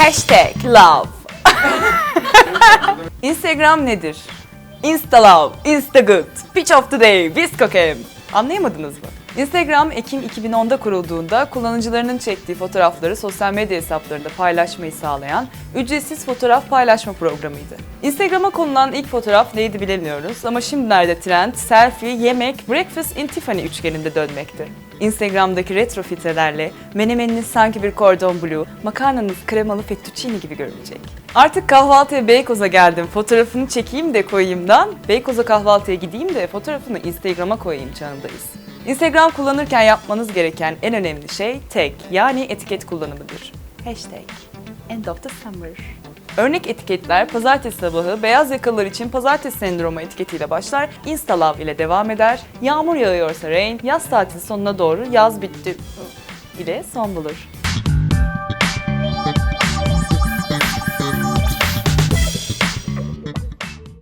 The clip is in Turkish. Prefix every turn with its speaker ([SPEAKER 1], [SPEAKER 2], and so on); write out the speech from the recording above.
[SPEAKER 1] Hashtag love. Instagram nedir? Insta love, Insta good, pitch of the day, Viscocam. Anlayamadınız mı? Instagram Ekim 2010'da kurulduğunda kullanıcılarının çektiği fotoğrafları sosyal medya hesaplarında paylaşmayı sağlayan ücretsiz fotoğraf paylaşma programıydı. Instagram'a konulan ilk fotoğraf neydi bilemiyoruz ama şimdilerde trend selfie, yemek, breakfast in Tiffany üçgeninde dönmekte. Instagram'daki retro filtrelerle menemeniniz sanki bir cordon bleu, makarnanız kremalı fettuccine gibi görünecek. Artık kahvaltıya Beykoz'a geldim, fotoğrafını çekeyim de koyayımdan, Beykoz'a kahvaltıya gideyim de fotoğrafını Instagram'a koyayım çağındayız. Instagram kullanırken yapmanız gereken en önemli şey tag yani etiket kullanımıdır. Hashtag End of the summer. Örnek etiketler pazartesi sabahı beyaz yakalılar için pazartesi sendromu etiketiyle başlar, Insta Love ile devam eder, yağmur yağıyorsa rain, yaz tatili sonuna doğru yaz bitti ile son bulur.